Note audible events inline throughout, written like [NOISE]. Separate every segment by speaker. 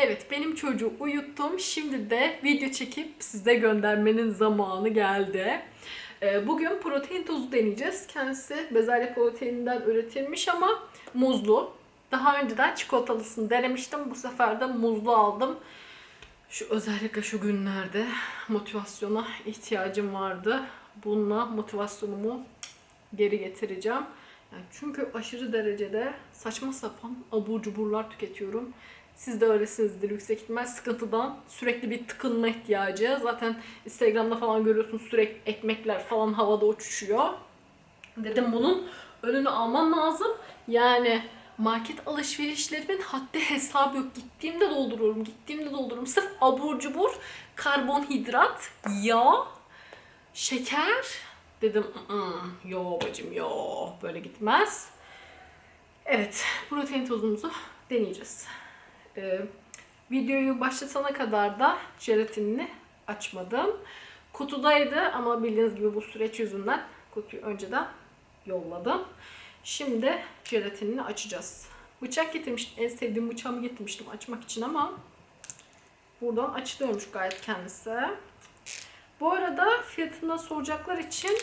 Speaker 1: Evet benim çocuğu uyuttum. Şimdi de video çekip size göndermenin zamanı geldi. Ee, Bugün protein tozu deneyeceğiz. Kendisi bezelye proteininden üretilmiş ama muzlu. Daha önceden çikolatalısını denemiştim. Bu sefer de muzlu aldım. Şu özellikle şu günlerde motivasyona ihtiyacım vardı. Bununla motivasyonumu geri getireceğim. Yani çünkü aşırı derecede saçma sapan abur cuburlar tüketiyorum. Siz de öylesinizdir yüksek ihtimal sıkıntıdan sürekli bir tıkınma ihtiyacı. Zaten Instagram'da falan görüyorsunuz sürekli ekmekler falan havada uçuşuyor. Dedim bunun önünü almam lazım. Yani market alışverişlerimin haddi hesabı yok. Gittiğimde dolduruyorum, gittiğimde dolduruyorum. Sırf abur cubur, karbonhidrat, yağ, şeker. Dedim "Mm, yo bacım yo böyle gitmez. Evet protein tozumuzu deneyeceğiz. Ee, videoyu başlatana kadar da jelatinini açmadım. Kutudaydı ama bildiğiniz gibi bu süreç yüzünden kutuyu önceden yolladım. Şimdi jelatinini açacağız. Bıçak getirmiştim. En sevdiğim bıçağımı getirmiştim açmak için ama buradan açılıyormuş gayet kendisi. Bu arada fiyatını soracaklar için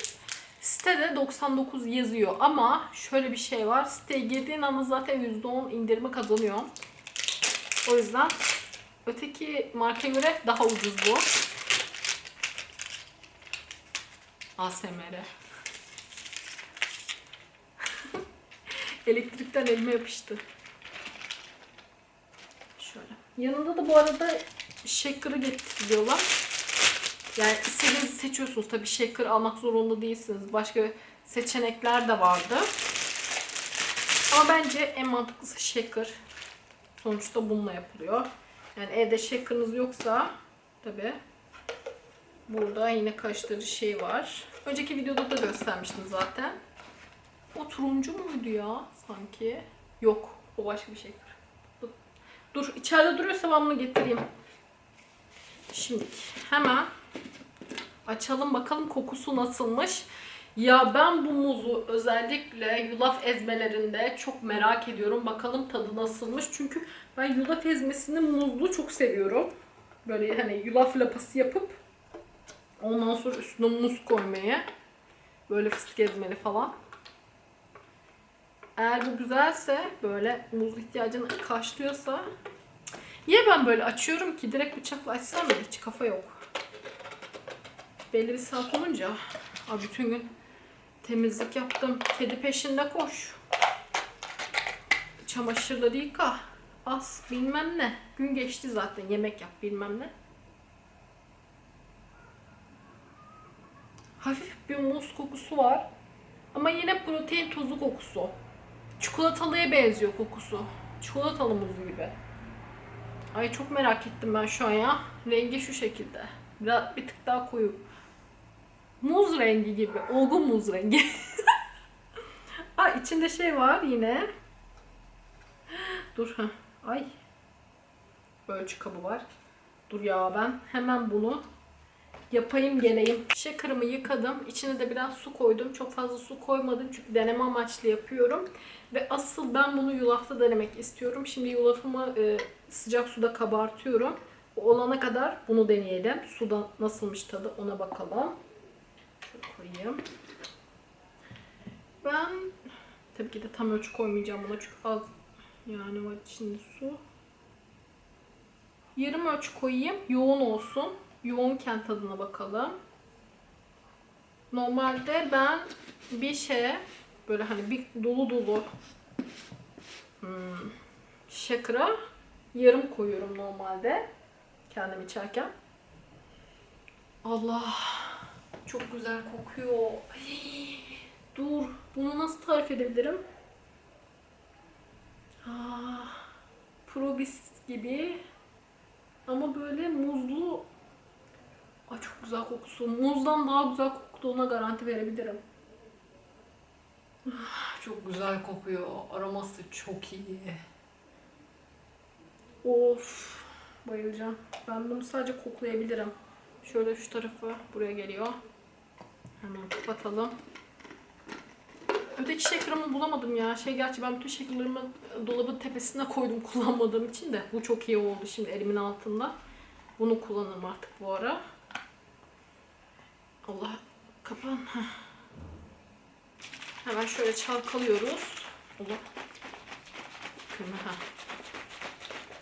Speaker 1: sitede 99 yazıyor ama şöyle bir şey var. Siteye girdiğin anda zaten %10 indirimi kazanıyor. O yüzden öteki marka göre daha ucuz bu. ASMR. [LAUGHS] Elektrikten elime yapıştı. Şöyle. Yanında da bu arada shaker'ı getiriyorlar. Yani istediğinizi seçiyorsunuz. Tabii shaker almak zorunda değilsiniz. Başka seçenekler de vardı. Ama bence en mantıklısı shaker. Sonuçta bununla yapılıyor. Yani evde shaker'ınız yoksa tabii burada yine karıştırıcı şey var. Önceki videoda da göstermiştim zaten. O turuncu muydu ya sanki? Yok. O başka bir shaker. Dur, dur içeride duruyorsa ben bunu getireyim. Şimdi hemen açalım bakalım kokusu nasılmış. Ya ben bu muzu özellikle yulaf ezmelerinde çok merak ediyorum. Bakalım tadı nasılmış. Çünkü ben yulaf ezmesini muzlu çok seviyorum. Böyle hani yulaf lapası yapıp ondan sonra üstüne muz koymayı. Böyle fıstık ezmeli falan. Eğer bu güzelse böyle muz ihtiyacını karşılıyorsa Niye ben böyle açıyorum ki? Direkt bıçakla açsam ya hiç kafa yok. Belli bir saat olunca Aa, bütün gün temizlik yaptım. Kedi peşinde koş. Çamaşırları yıka. As bilmem ne. Gün geçti zaten yemek yap bilmem ne. Hafif bir muz kokusu var. Ama yine protein tozu kokusu. Çikolatalıya benziyor kokusu. Çikolatalı muz gibi. Ay çok merak ettim ben şu an ya. Rengi şu şekilde. Biraz bir tık daha koyu. Muz rengi gibi. Olgun muz rengi. [LAUGHS] Aa içinde şey var yine. Dur ha. Ay. Ölçü kabı var. Dur ya ben hemen bunu yapayım geleyim. Shaker'ımı yıkadım. İçine de biraz su koydum. Çok fazla su koymadım çünkü deneme amaçlı yapıyorum. Ve asıl ben bunu yulafta denemek istiyorum. Şimdi yulafımı e, sıcak suda kabartıyorum. O olana kadar bunu deneyelim. Suda nasılmış tadı ona bakalım. Şöyle koyayım. Ben tabii ki de tam ölçü koymayacağım buna çünkü az yani var içinde su. Yarım ölçü koyayım. Yoğun olsun. Yoğunken tadına bakalım. Normalde ben bir şeye böyle hani bir dolu dolu hmm, shaker'a yarım koyuyorum normalde kendim içerken. Allah çok güzel kokuyor. Ay, dur bunu nasıl tarif edebilirim? Ah, probis gibi ama böyle muzlu Ay çok güzel kokusu. Muzdan daha güzel koktuğuna garanti verebilirim. Ah, Çok güzel kokuyor. Aroması çok iyi. Of. Bayılacağım. Ben bunu sadece koklayabilirim. Şöyle şu tarafı buraya geliyor. Hemen kapatalım. Öteki shaker'ımı bulamadım ya. Şey gerçi ben bütün shaker'larımı dolabın tepesine koydum [LAUGHS] kullanmadığım için de. Bu çok iyi oldu şimdi elimin altında. Bunu kullanırım artık bu ara. Allah kapan. Hemen şöyle çalkalıyoruz. Allah. Kırmızı. Ha.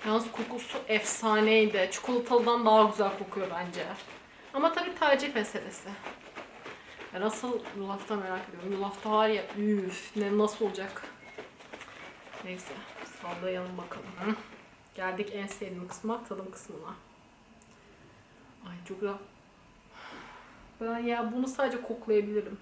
Speaker 1: Yalnız kokusu efsaneydi. Çikolatalıdan daha güzel kokuyor bence. Ama tabii tercih meselesi. Ben asıl yulafta merak ediyorum. Yulafta var ya üf ne nasıl olacak? Neyse sallayalım bakalım. Hı. Geldik en sevdiğim kısma tadım kısmına. Ay çok güzel. Ben ya bunu sadece koklayabilirim.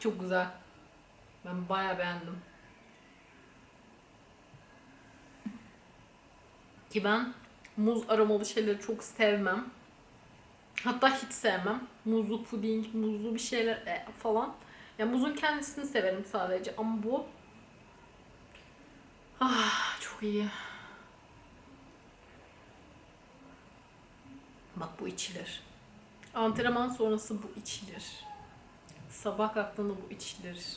Speaker 1: Çok güzel. Ben bayağı beğendim. Ki ben muz aromalı şeyleri çok sevmem. Hatta hiç sevmem. Muzlu puding, muzlu bir şeyler e, falan. Ya muzun kendisini severim sadece ama bu ah çok iyi. Bak bu içilir. Antrenman sonrası bu içilir. Sabah kalktığında bu içilir.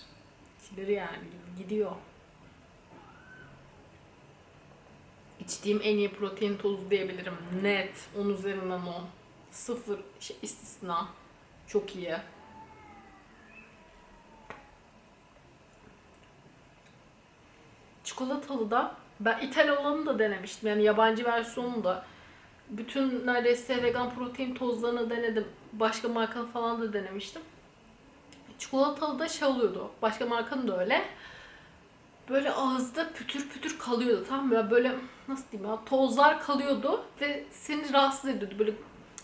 Speaker 1: İçilir yani gidiyor. İçtiğim en iyi protein tozu diyebilirim. Net. 10 üzerinden 10. Sıfır şey, istisna. Çok iyi. Çikolatalı da ben İthal olanı da denemiştim. Yani yabancı versiyonunu da. Bütün neredeyse vegan protein tozlarını denedim. Başka markalı falan da denemiştim. Çikolatalı da şey oluyordu. Başka markanın da öyle. Böyle ağızda pütür pütür kalıyordu tamam mı? Böyle nasıl diyeyim ya tozlar kalıyordu ve seni rahatsız ediyordu. Böyle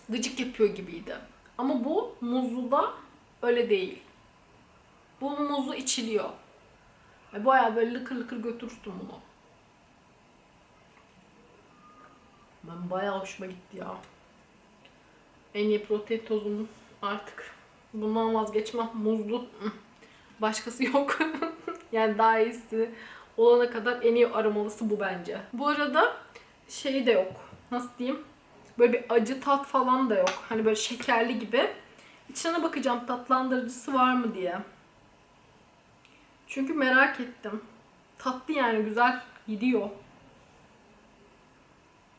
Speaker 1: gıcık yapıyor gibiydi. Ama bu muzluda öyle değil. Bu muzlu içiliyor. Ve bayağı böyle lıkır lıkır götürürsün bunu. Ben bayağı hoşuma gitti ya. En iyi protein tozum artık. Bundan vazgeçmem. Muzlu. Başkası yok. [LAUGHS] yani daha iyisi olana kadar en iyi aromalısı bu bence. Bu arada şey de yok. Nasıl diyeyim? Böyle bir acı tat falan da yok. Hani böyle şekerli gibi. İçine bakacağım tatlandırıcısı var mı diye. Çünkü merak ettim. Tatlı yani güzel gidiyor.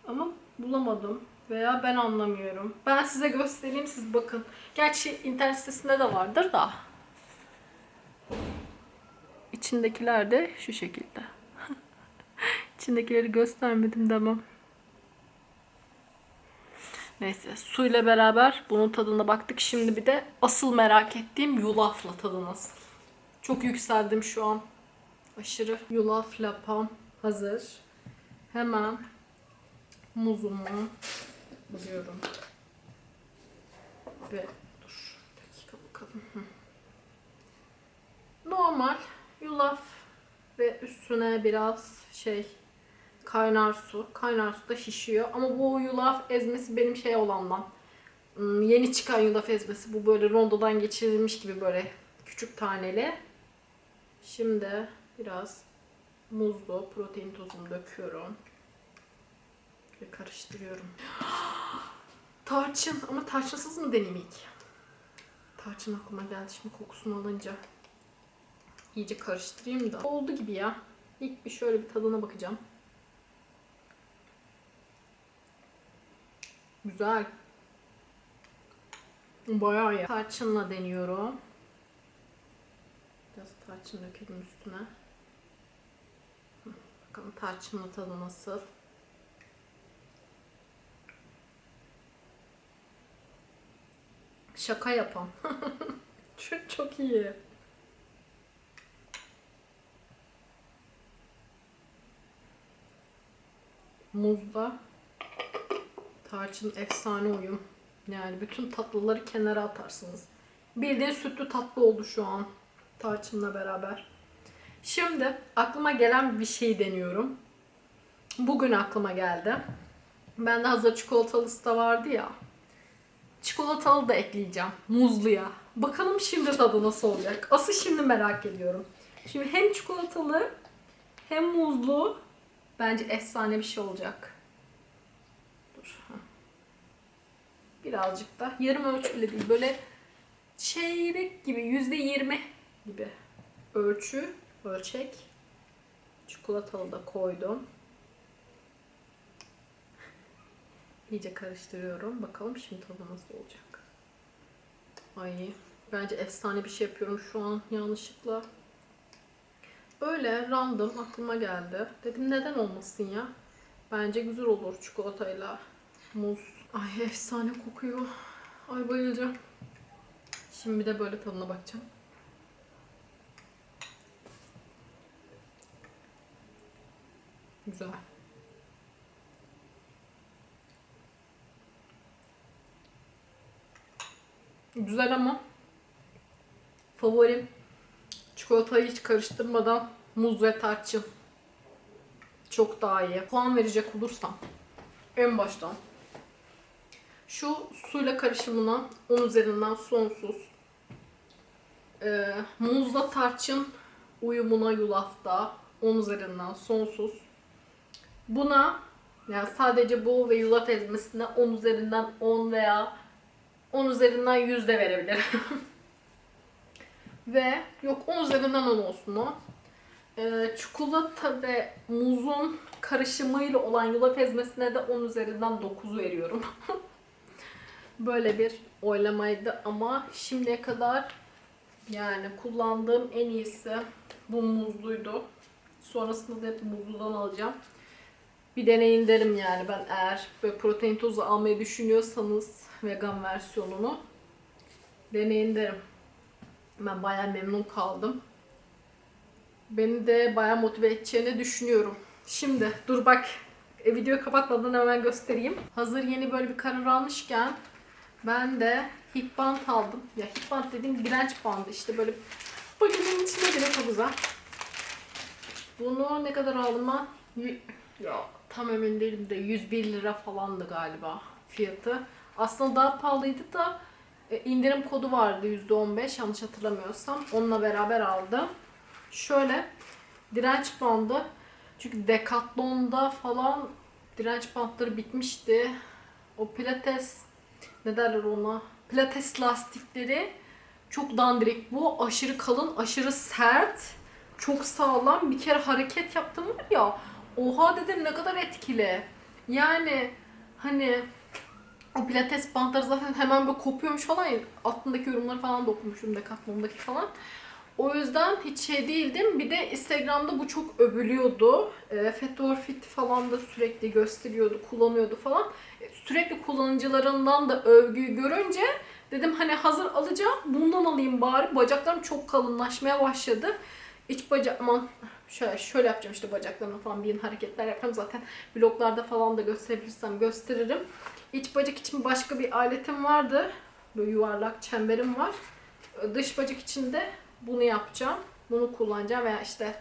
Speaker 1: Ama bulamadım. Veya ben anlamıyorum. Ben size göstereyim siz bakın. Gerçi internet sitesinde de vardır da. İçindekiler de şu şekilde. [LAUGHS] İçindekileri göstermedim demem. Neyse suyla beraber bunun tadına baktık. Şimdi bir de asıl merak ettiğim yulafla tadı nasıl. Çok yükseldim şu an. Aşırı yulaf lapam hazır. Hemen muzumu buluyorum. Ve dur dakika bakalım. Hı. Normal yulaf ve üstüne biraz şey kaynar su. Kaynar su da şişiyor. Ama bu yulaf ezmesi benim şey olandan. Hmm, Yeni çıkan yulaf ezmesi. Bu böyle rondodan geçirilmiş gibi böyle küçük taneli. Şimdi biraz muzlu protein tozumu döküyorum. Ve karıştırıyorum. [GASPS] Tarçın ama tarçınsız mı deneyeyim ilk? Tarçın aklıma geldi şimdi kokusunu alınca. İyice karıştırayım da. Oldu gibi ya. İlk bir şöyle bir tadına bakacağım. Güzel. Bayağı iyi. Tarçınla deniyorum. Biraz tarçın dökelim üstüne. Bakalım tarçınla tadı nasıl. Şaka yapan. [LAUGHS] çok çok iyi. Muzda tarçın efsane uyum. Yani bütün tatlıları kenara atarsınız. Bildiğin sütlü tatlı oldu şu an. Tarçınla beraber. Şimdi aklıma gelen bir şey deniyorum. Bugün aklıma geldi. Bende hazır çikolatalısı da vardı ya. Çikolatalı da ekleyeceğim muzluya. Bakalım şimdi tadı nasıl olacak. Asıl şimdi merak ediyorum. Şimdi hem çikolatalı hem muzlu bence efsane bir şey olacak. Dur. Birazcık da yarım ölçü bile değil. Böyle çeyrek gibi yüzde yirmi gibi ölçü, ölçek. Çikolatalı da koydum. İyice karıştırıyorum. Bakalım şimdi tadı nasıl olacak. Ay bence efsane bir şey yapıyorum şu an yanlışlıkla. Öyle random aklıma geldi. Dedim neden olmasın ya. Bence güzel olur çikolatayla muz. Ay efsane kokuyor. Ay bayılacağım. Şimdi bir de böyle tadına bakacağım. Güzel. Güzel ama favorim çikolatayı hiç karıştırmadan muz ve tarçın. Çok daha iyi. Puan verecek olursam en baştan şu suyla karışımına 10 üzerinden sonsuz. Ee, muzla tarçın uyumuna yulafta 10 üzerinden sonsuz. Buna yani sadece bu ve yulaf ezmesine 10 üzerinden 10 veya 10 üzerinden 100 de verebilirim. ve yok 10 üzerinden 10 olsun o. Ee, çikolata ve muzun karışımıyla olan yulaf ezmesine de 10 üzerinden 9 veriyorum. [LAUGHS] Böyle bir oylamaydı ama şimdiye kadar yani kullandığım en iyisi bu muzluydu. Sonrasında da hep muzludan alacağım. Bir deneyin derim yani ben eğer böyle protein tozu almayı düşünüyorsanız vegan versiyonunu deneyin derim. Ben bayağı memnun kaldım. Beni de bayağı motive edeceğini düşünüyorum. Şimdi dur bak e, videoyu kapatmadan hemen göstereyim. Hazır yeni böyle bir karar almışken ben de hip band aldım. Ya hip band dediğim direnç bandı işte böyle paketin içine bile çok güzel. Bunu ne kadar aldım ben? Ya tam emin değilim de 101 lira falandı galiba fiyatı. Aslında daha pahalıydı da e, indirim kodu vardı %15 yanlış hatırlamıyorsam. Onunla beraber aldım. Şöyle direnç bandı. Çünkü Decathlon'da falan direnç bantları bitmişti. O pilates ne derler ona? Pilates lastikleri çok dandirik. Bu aşırı kalın, aşırı sert, çok sağlam. Bir kere hareket yaptım var ya. Oha dedim ne kadar etkili. Yani hani o pilates bantları zaten hemen böyle kopuyormuş falan. Altındaki yorumları falan da okumuşum Decathlon'daki falan. O yüzden hiç şey değildim. Bir de Instagram'da bu çok övülüyordu. E, Fetor Fit falan da sürekli gösteriyordu, kullanıyordu falan. E, sürekli kullanıcılarından da övgüyü görünce dedim hani hazır alacağım. Bundan alayım bari. Bacaklarım çok kalınlaşmaya başladı. İç bacak aman şöyle, şöyle yapacağım işte bacaklarımla falan bir hareketler yapacağım. Zaten vloglarda falan da gösterebilirsem gösteririm. İç bacak için başka bir aletim vardı. Böyle yuvarlak çemberim var. Dış bacak için de bunu yapacağım. Bunu kullanacağım veya işte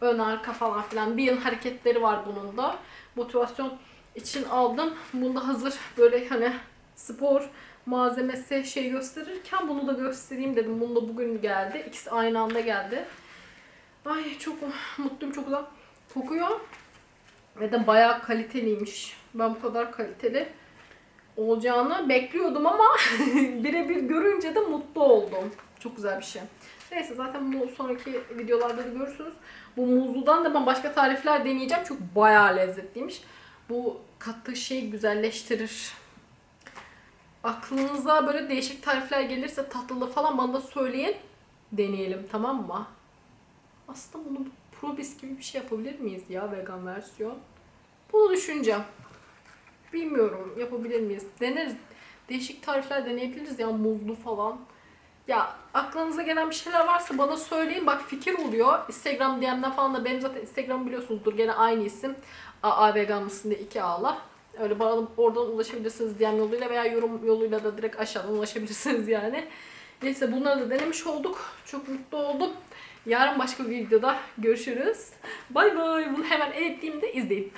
Speaker 1: ön arka falan filan. Bir hareketleri var bunun da. Motivasyon için aldım. Bunda hazır böyle hani spor malzemesi şey gösterirken bunu da göstereyim dedim. Bunu da bugün geldi. İkisi aynı anda geldi. Ay çok mutluyum çok güzel kokuyor. Ve de bayağı kaliteliymiş. Ben bu kadar kaliteli olacağını bekliyordum ama [LAUGHS] birebir görünce de mutlu oldum. Çok güzel bir şey. Neyse zaten bu sonraki videolarda da görürsünüz. Bu muzludan da ben başka tarifler deneyeceğim. Çünkü bayağı lezzetliymiş. Bu kattığı şey güzelleştirir. Aklınıza böyle değişik tarifler gelirse tatlılı falan bana da söyleyin. Deneyelim tamam mı? Aslında bunu probis gibi bir şey yapabilir miyiz ya vegan versiyon? Bunu düşüneceğim. Bilmiyorum yapabilir miyiz? Deneriz. Değişik tarifler deneyebiliriz ya muzlu falan. Ya aklınıza gelen bir şeyler varsa bana söyleyin. Bak fikir oluyor. Instagram DM'den falan da benim zaten Instagram biliyorsunuzdur. Gene aynı isim. AA vegan mısın diye iki A'la. Öyle bana oradan ulaşabilirsiniz DM yoluyla veya yorum yoluyla da direkt aşağıdan ulaşabilirsiniz yani. Neyse bunları da denemiş olduk. Çok mutlu oldum. Yarın başka bir videoda görüşürüz. Bay bay. Bunu hemen editleyeyim de izleyin.